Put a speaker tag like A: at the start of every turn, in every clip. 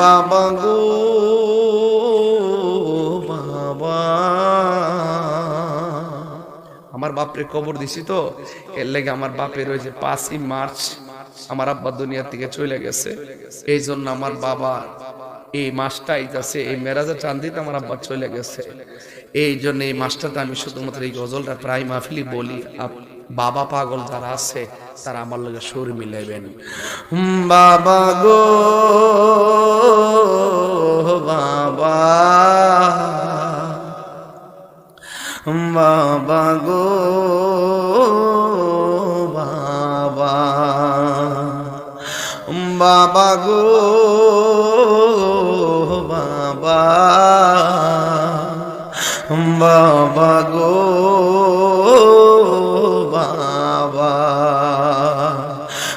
A: বাবা। গো আমার বাপরে কবর দিছি তো, এর লেগে আমার বাপের ওই যে পাঁচই মার্চ, আমার আব্বা দুনিয়া থেকে চলে গেছে। এই জন্য আমার বাবা এই মাসটা আইতাছে, এই মেরাজা চান্দিতে আমার আব্বা চলে গেছে। এই জন্য এই মাসটাতে আমি শুধুমাত্র এই গজলটা প্রায় মাহফিলি বলি। বাবা পাগল যারা আছে, তারা আমার লগে সুর মিলাইবেন। বাবা গো, বাবা। বাবা গো, বাবা। বাবা গো, বাবা। বাবা গো।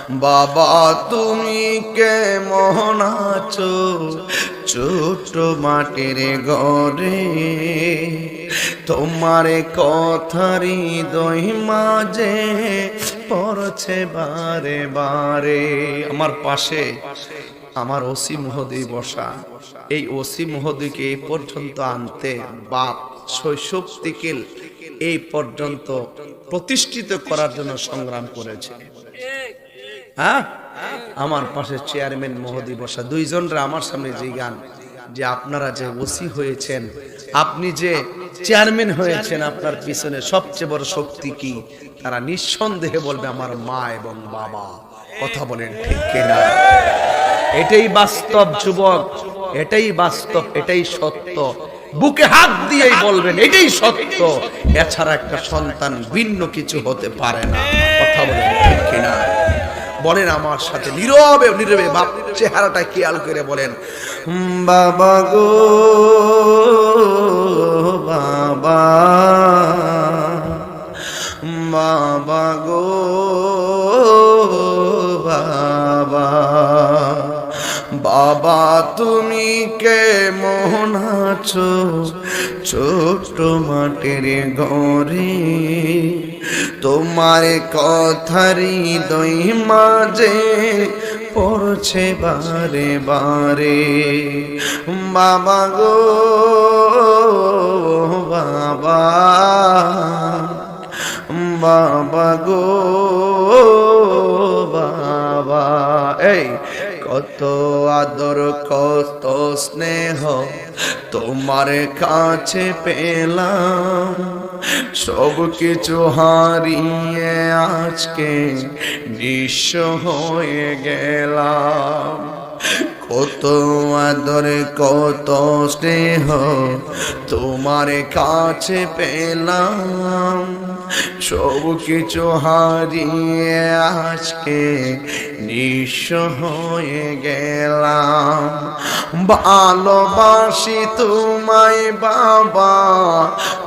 A: বাবা, তুমি কেমন আছো? ছোট মাটির ঘরে তোমার কথারি দই মাঝে পড়ছে বারে বারে। আমার পাশে, আমার ওসি মহোদয় বসা। এই ওসি মহোদয়কে এই পর্যন্ত আনতে বাপ শৈশব থেকে এই পর্যন্ত প্রতিষ্ঠিত করার জন্য সংগ্রাম করেছে। হ্যাঁ? আমার পাশে চেয়ারম্যান মহোদয় বসা, দুইজনরা আমার সামনে যে গান, যে আপনারা যে ওসি হয়েছেন, আপনি যে চেয়ারম্যান হয়েছেন, আপনার পিছনে সবচেয়ে বড় শক্তি কি? তারা নিঃসন্দেহে বলবে, আমার মা এবং বাবা। কথা বলেন ঠিক কিনা? এটাই বাস্তব যুবক, এটাই বাস্তব, এটাই সত্য। বুকে হাত দিয়েই বলবেন, এটাই সত্য। এছাড়া একটা সন্তান ভিন্ন কিছু হতে পারে না। কথা বলেন। বলেন আমার সাথে, নীরবে নীরবে বাপ চেহারাটা খেয়াল করে বলেন বাবা গো, বাবা বাবা গো, বাবা। বাবা, তুমি কে মোহন আছো? ছোট মাটির ঘরে তোমার কথারি দই মাঝে পড়ছে বারে বারে। বাবা গো, বাবা বাবা গো, বাবা। এই কত আদর, কত স্নেহ তোমার কাছে পেলাম। সব কিছু হারিয়ে আজকে নিঃস্ব হয়ে গেলাম। কত আদরে, কত স্নেহ তোমার কাছে পেলাম। সব কিছু হারিয়ে আজকে নিঃস্ব হয়ে গেলাম। ভালোবাসি তোমায় বাবা।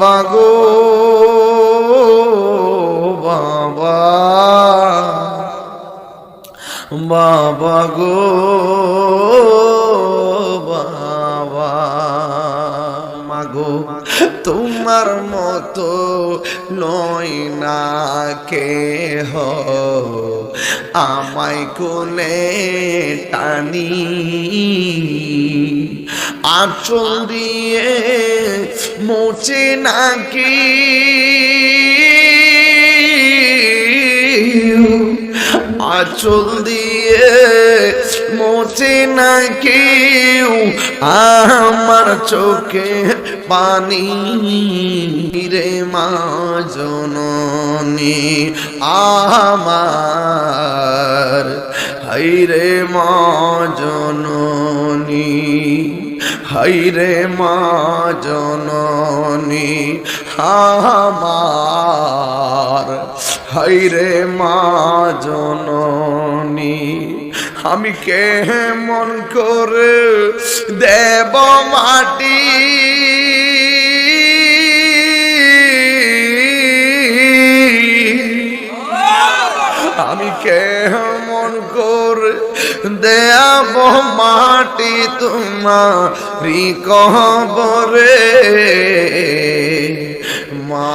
A: বাবা গো বাবা। বাবা গো তোমার মতো লয় না কে হো আমায় কোলে টানি। আঁচল দিয়ে মোচে নাকি? আঁচল দিয়ে মোচে না কেউ আমার চোখে পানি রে মা জননী, আমার হাই রে মা জননী। হাইরে মা জননী আমার হাইরে মা জননী আমি কে মন করে দেব মাটি? দেব মাটি তোমারি কবরে। মা,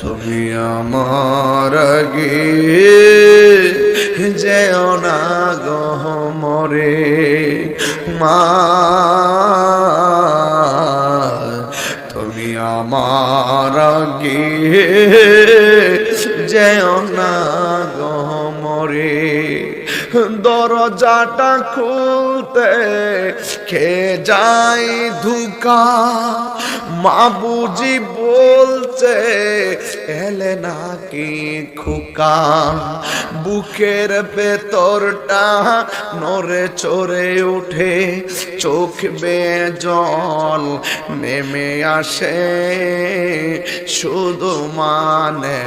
A: তুমি আমার আগে যেও না গহমরে মা, তুমি আমার আগে যেও না গহমরে দরজাটা খুলতে খে যাই ধুকা? মা বুঝি বলছে, এলে নাকি খুকা? বুকের ভেতরটা নরে চড়ে উঠে চোখ বে জল নেমে আসে শুধু মানে